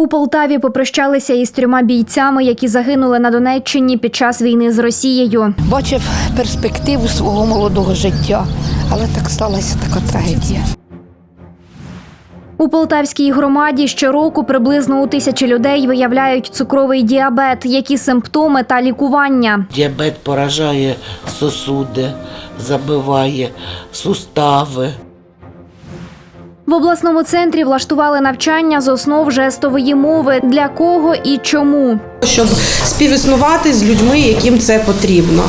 У Полтаві попрощалися із трьома бійцями, які загинули на Донеччині під час війни з Росією. бачив перспективу свого молодого життя, але так сталася така трагедія. У полтавській громаді щороку приблизно у тисячі людей виявляють цукровий діабет, які симптоми та лікування. Діабет поражає сосуди, забиває сустави. В обласному центрі влаштували навчання з основ жестової мови. Для кого і чому. щоб співіснувати з людьми, яким це потрібно.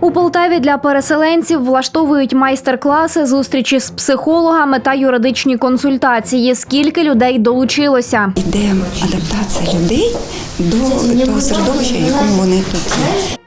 У Полтаві для переселенців влаштовують майстер-класи, зустрічі з психологами та юридичні консультації. Скільки людей долучилося? Іде адаптація людей до того середовища, в якому вони тут є.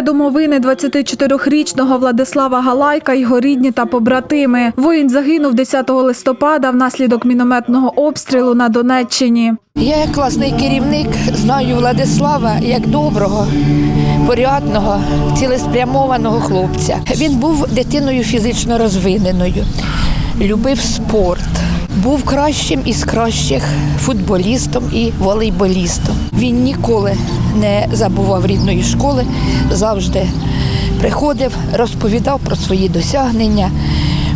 Біля домовини 24-річного Владислава Галайка його рідні та побратими. Воїн загинув 10 листопада внаслідок мінометного обстрілу на Донеччині. Я, як класний керівник, знаю Владислава як доброго, порядного, цілеспрямованого хлопця. Він був дитиною фізично розвиненою, любив спорт. Був кращим із кращих футболістом і волейболістом. Він ніколи не забував рідної школи, завжди приходив, розповідав про свої досягнення,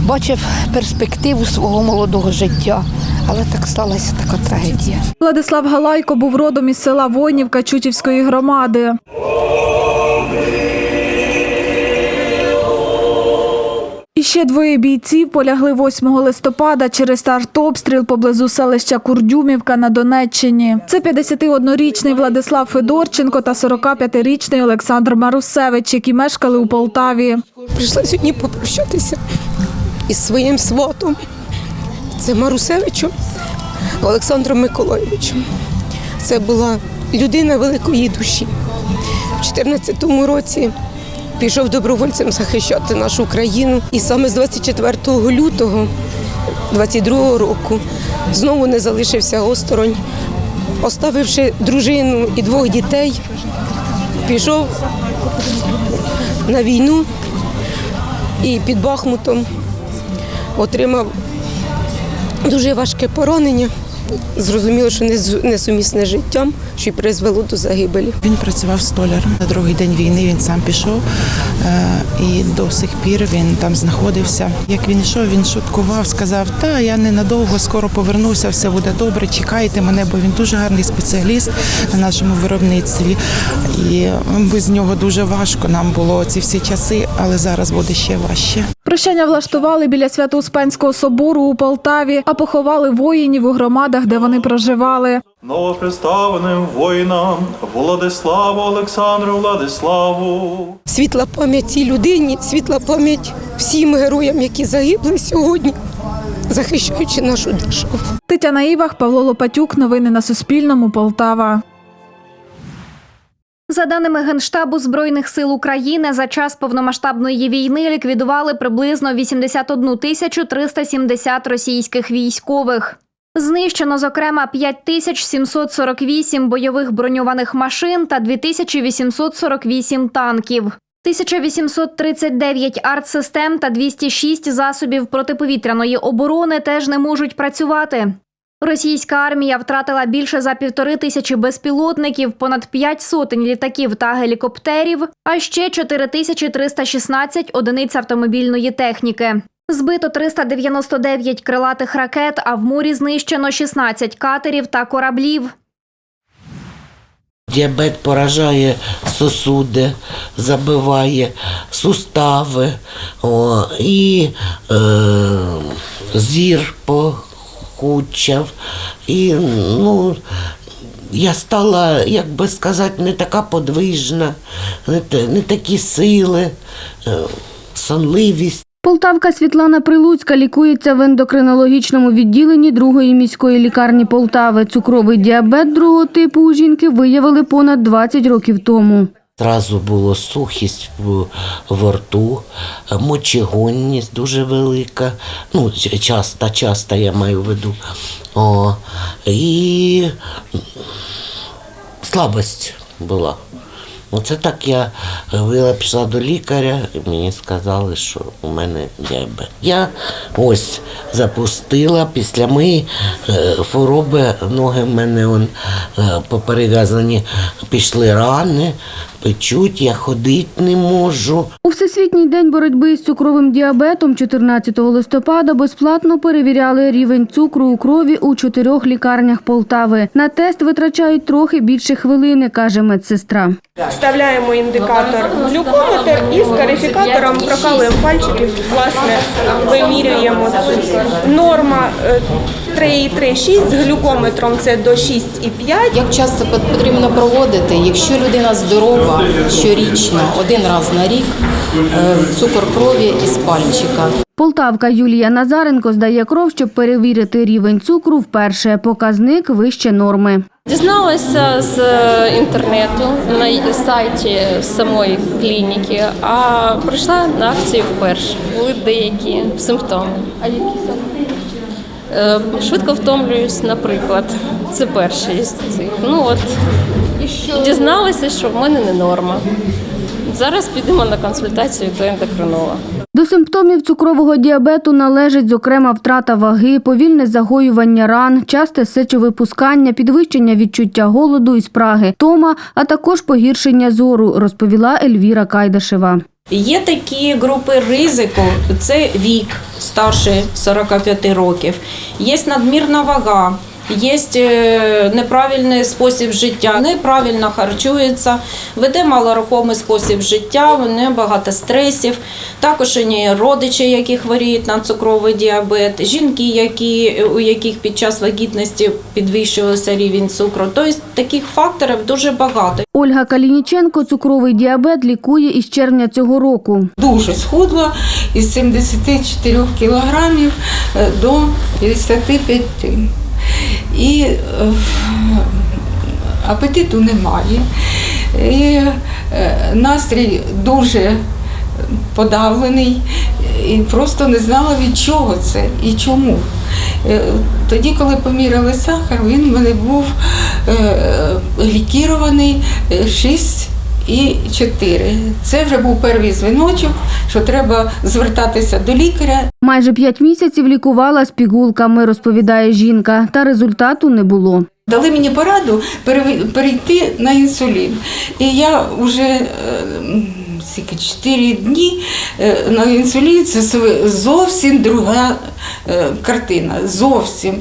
бачив перспективу свого молодого життя. Але так сталася така трагедія. Владислав Галайко був родом із села Войнівка Чутівської громади. І ще двоє бійців полягли 8 листопада через артобстріл поблизу селища Курдюмівка на Донеччині. Це 51-річний Владислав Федорченко та 45-річний Олександр Марусевич, які мешкали у Полтаві. Прийшла сьогодні попрощатися із своїм сватом. Це Марусевичем Олександром Миколайовичем. Це була людина великої душі. У 2014 році пішов добровольцем захищати нашу країну. І саме з 24 лютого 22 року знову не залишився осторонь, оставивши дружину і двох дітей, пішов на війну і під Бахмутом отримав дуже важке поранення. Зрозуміло, що несумісне з життям, що й призвело до загибелі. Він працював столяром. На другий день війни він сам пішов е, і до сих пір він там знаходився. Як він йшов, він шуткував, сказав: Та я ненадовго, скоро повернуся, все буде добре. Чекайте мене, бо він дуже гарний спеціаліст на нашому виробництві. І без нього дуже важко нам було ці всі часи, але зараз буде ще важче. Прощання влаштували біля Свято-Успенського собору у Полтаві, а поховали воїнів у громадах, де вони проживали. Новоприставленим воїнам Владиславу Олександру Владиславу. Світла пам'ять цій людині, світла пам'ять всім героям, які загибли сьогодні, захищаючи нашу державу. Тетяна Івах, Павло Лопатюк. Новини на Суспільному. Полтава. За даними Генштабу Збройних сил України, за час повномасштабної війни ліквідували приблизно 81 тисячу 370 російських військових. Знищено, зокрема, 5748 бойових броньованих машин та 2848 танків. 1839 артсистем та 206 засобів протиповітряної оборони теж не можуть працювати. Російська армія втратила більше за півтори тисячі безпілотників, понад п'ять сотень літаків та гелікоптерів, а ще 4316 одиниць автомобільної техніки. Збито 399 крилатих ракет, а в морі знищено 16 катерів та кораблів. Діабет поражає сосуди, забиває сустави о, і е, зір похудчав. І ну, я стала, як би сказати, не така подвижна, не, не такі сили, е, сонливість. Полтавка Світлана Прилуцька лікується в ендокринологічному відділенні другої міської лікарні Полтави. Цукровий діабет другого типу у жінки виявили понад 20 років тому. Зразу було сухість в, рту, мочегонність дуже велика, ну, часто, часто я маю в виду. О, і слабость була. Оце так я вила пішла до лікаря, і мені сказали, що у мене діабет. Я ось запустила після моєї е, хвороби, ноги в мене он, е, поперев'язані, пішли рани, печуть, я ходити не можу. У Всесвітній день боротьби з цукровим діабетом 14 листопада безплатно перевіряли рівень цукру у крові у чотирьох лікарнях Полтави. На тест витрачають трохи більше хвилини, каже медсестра. Вставляємо індикатор глюкометр і з карифікатором прокалуємо пальчики, власне, вимірюємо цукор. Норма е, 3,36 з глюкометром це до 6,5. Як часто потрібно проводити, якщо людина здорова щорічно, один раз на рік, е, цукор крові із пальчика. Полтавка Юлія Назаренко здає кров, щоб перевірити рівень цукру вперше. Показник вище норми. Дізналася з е, інтернету на сайті самої клініки, а прийшла на акцію вперше. Були деякі симптоми. А які саме? Швидко втомлююсь, наприклад. Це перший із цих. Ну от дізналася, що в мене не норма. Зараз підемо на консультацію до ендокринолога. До симптомів цукрового діабету належить, зокрема, втрата ваги, повільне загоювання ран, часте сечовипускання, підвищення відчуття голоду і спраги, тома, а також погіршення зору, розповіла Ельвіра Кайдашева. Є такі групи ризику: це вік старше 45 років, є надмірна вага. Є е, неправильний спосіб життя, неправильно харчується, веде малорухомий спосіб життя, в неї багато стресів. Також у неї родичі, які хворіють на цукровий діабет, жінки, які, у яких під час вагітності підвищувався рівень цукру. Тобто таких факторів дуже багато. Ольга Калініченко цукровий діабет лікує із червня цього року. Дуже схудла із 74 кілограмів е, до 55. І е, апетиту немає. І е, настрій дуже подавлений. І просто не знала від чого це і чому. Е, Тоді, коли поміряли сахар, він в мене був лікірований 6 і 4. Це вже був перший дзвіночок, що треба звертатися до лікаря. Майже п'ять місяців лікувала з пігулками, розповідає жінка, та результату не було. Дали мені пораду пере- перейти на інсулін. І я вже е, скільки, 4 дні е, на інсулін це зовсім друга е, картина. Зовсім.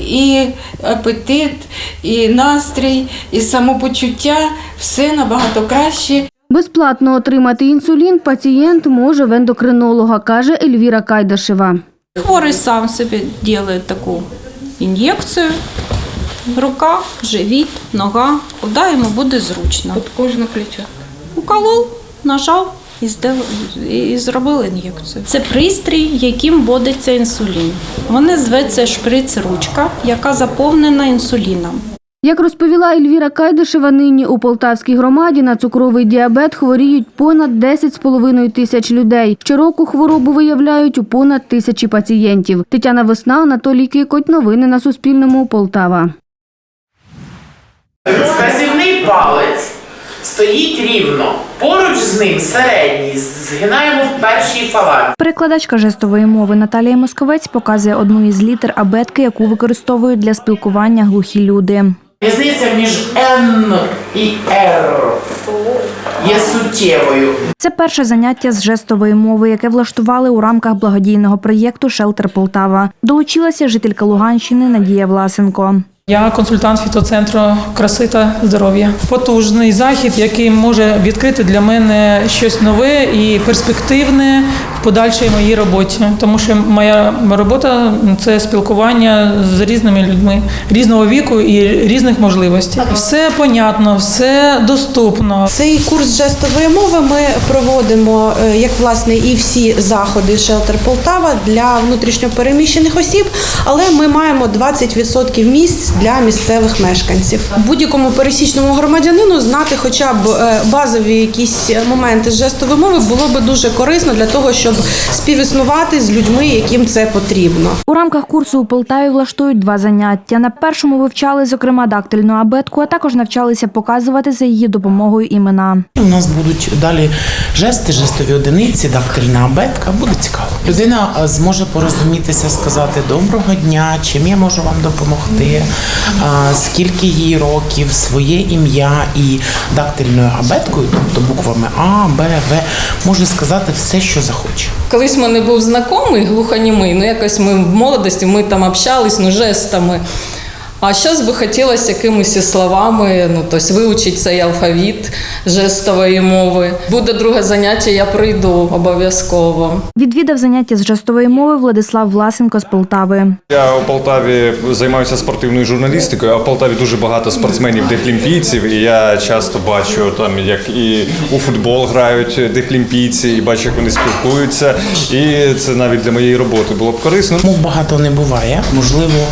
І апетит, і настрій, і самопочуття все набагато краще. Безплатно отримати інсулін пацієнт може в ендокринолога, каже Ельвіра Кайдашева. Хворий сам собі робить таку ін'єкцію. Рука, живіт, нога, куди йому буде зручно. От кожне плечо. Уколол, нажав і, здав, і зробили ін'єкцію. Це пристрій, яким вводиться інсулін. Вони зветься шприц-ручка, яка заповнена інсуліном. Як розповіла Ельвіра Кайдашева, нині у Полтавській громаді на цукровий діабет хворіють понад 10,5 тисяч людей. Щороку хворобу виявляють у понад тисячі пацієнтів. Тетяна Весна, Анатолій Кикоть. Новини на Суспільному. Полтава. Вказівний палець стоїть рівно. Поруч з ним середній згинаємо в першій фаланзі. Перекладачка жестової мови Наталія Московець показує одну із літер абетки, яку використовують для спілкування глухі люди. Різниця між Н і Р є суттєвою. Це перше заняття з жестової мови, яке влаштували у рамках благодійного проєкту Шелтер Полтава. Долучилася жителька Луганщини Надія Власенко. Я консультант фітоцентру краси та здоров'я. Потужний захід, який може відкрити для мене щось нове і перспективне в подальшій моїй роботі. Тому що моя робота це спілкування з різними людьми різного віку і різних можливостей. Все понятно, все доступно. Цей курс жестової мови ми проводимо е, як власне і всі заходи Шелтер Полтава для внутрішньопереміщених осіб, але ми маємо 20% місць для місцевих мешканців. Будь-якому пересічному громадянину знати хоча б е, базові якісь моменти жестової мови було би дуже корисно для того, щоб щоб співіснувати з людьми, яким це потрібно. У рамках курсу у Полтаві влаштують два заняття. На першому вивчали, зокрема, дактильну абетку, а також навчалися показувати за її допомогою імена. У нас будуть далі жести, жестові одиниці, дактильна абетка. Буде цікаво. Людина зможе порозумітися, сказати доброго дня, чим я можу вам допомогти, скільки їй років, своє ім'я і дактильною абеткою, тобто буквами А, Б, В, може сказати все, що захоче. Колись в мене був знайомий глухонімий, ну якось ми в молодості ми там общались, ну жестами. А зараз би хотілося якимись словами, ну тобто вивчити цей алфавіт жестової мови. Буде друге заняття, я прийду обов'язково. Відвідав заняття з жестової мови Владислав Власенко з Полтави. Я у Полтаві займаюся спортивною журналістикою, а в Полтаві дуже багато спортсменів дефлімпійців, і я часто бачу там, як і у футбол грають дефлімпійці, і бачу, як вони спілкуються. І це навіть для моєї роботи було б корисно. Мов багато не буває. Можливо,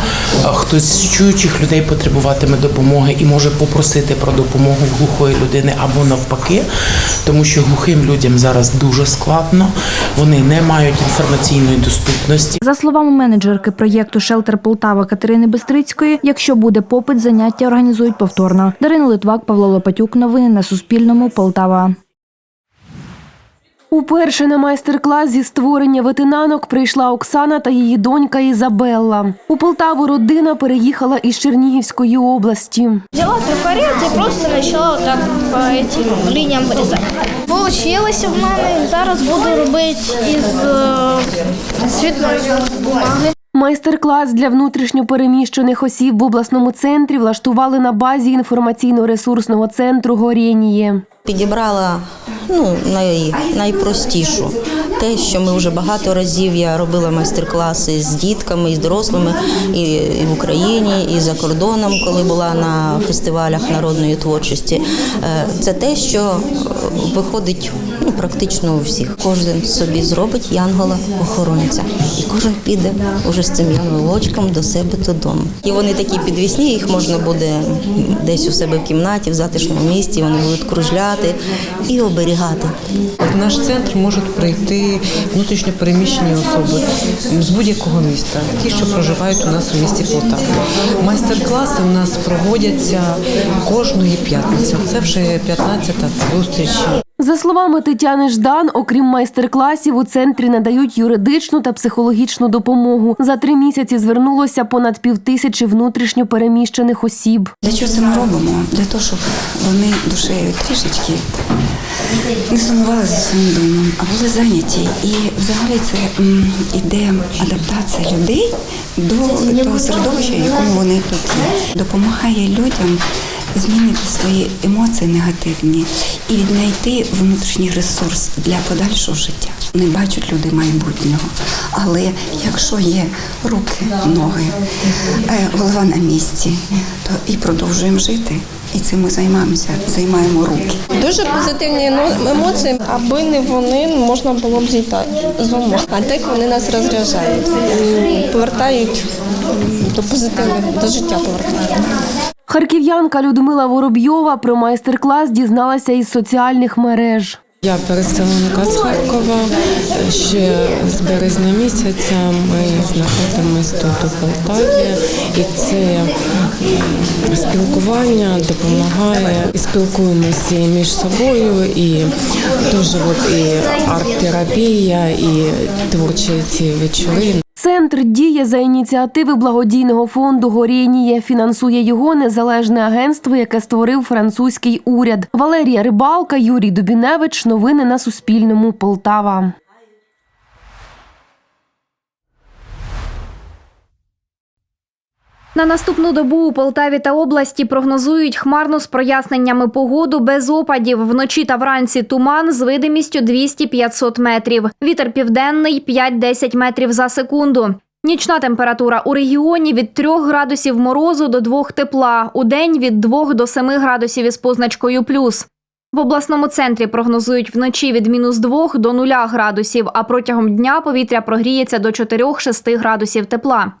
хтось з чуючих людей потребуватиме допомоги і може попросити про допомогу глухої людини або навпаки, тому що глухим людям зараз дуже складно, вони не мають інформаційної доступності. За словами менеджерки проєкту Шелтер Полтава Катерини Бестрицької, якщо буде попит, заняття організують повторно. Дарина Литвак, Павло Лопатюк. Новини на Суспільному. Полтава. Уперше на майстер-клас зі створення ветенанок прийшла Оксана та її донька Ізабелла. У Полтаву родина переїхала із Чернігівської області. Взяла трафарет і просто почала так по этим лініям вирізати. Получилося в мене. Зараз буду робити із е, світлої бумаги. Майстер-клас для внутрішньопереміщених осіб в обласному центрі влаштували на базі інформаційно-ресурсного центру Горєніє. Підібрала ну, най, найпростішу. Те, що ми вже багато разів я робила майстер-класи з дітками, і з дорослими і, в Україні, і за кордоном, коли була на фестивалях народної творчості. Е, Це те, що виходить ну, практично у всіх. Кожен собі зробить янгола-охоронця, і кожен піде уже з цим янголочком до себе додому. І вони такі підвісні, їх можна буде десь у себе в кімнаті, в затишному місці. Вони будуть кружляти і оберігати. В наш центр можуть прийти внутрішньо переміщені особи з будь-якого міста, ті, що проживають у нас у місті Полтава. Майстер-класи у нас проводяться кожної п'ятниці. Це вже 15-та зустріч. За словами Тетяни Ждан, окрім майстер-класів, у центрі надають юридичну та психологічну допомогу. За три місяці звернулося понад півтисячі внутрішньо переміщених осіб. Для чого це ми робимо? Для того, щоб вони душею трішечки не сумували за своїм домом, а були зайняті. І взагалі це м, іде адаптація людей до того середовища, в якому вони тут є. Допомагає людям змінити свої емоції негативні і віднайти внутрішній ресурс для подальшого життя. Не бачать люди майбутнього, але якщо є руки, ноги, е, голова на місці, то і продовжуємо жити. І цим ми займаємося, займаємо руки. Дуже позитивні емоції, аби не вони можна було б зійти з ума. А так вони нас розряджають, повертають до позитивного, до життя повертають. Харків'янка Людмила Воробйова про майстер-клас дізналася із соціальних мереж. Я переселенка з Харкова. Ще з березня місяця ми знаходимося тут у Полтаві, і це спілкування допомагає і спілкуємося між собою, і дуже от і арт-терапія, і творчі ці вечори. Центр діє за ініціативи благодійного фонду Горєніє. Фінансує його незалежне агентство, яке створив французький уряд. Валерія Рибалка, Юрій Дубіневич. Новини на Суспільному. Полтава. На наступну добу у Полтаві та області прогнозують хмарну з проясненнями погоду без опадів. Вночі та вранці туман з видимістю 200-500 метрів. Вітер південний 5-10 метрів за секунду. Нічна температура у регіоні від 3 градусів морозу до 2 тепла. У день від 2 до 7 градусів із позначкою плюс. В обласному центрі прогнозують вночі від мінус 2 до 0 градусів, а протягом дня повітря прогріється до 4-6 градусів тепла.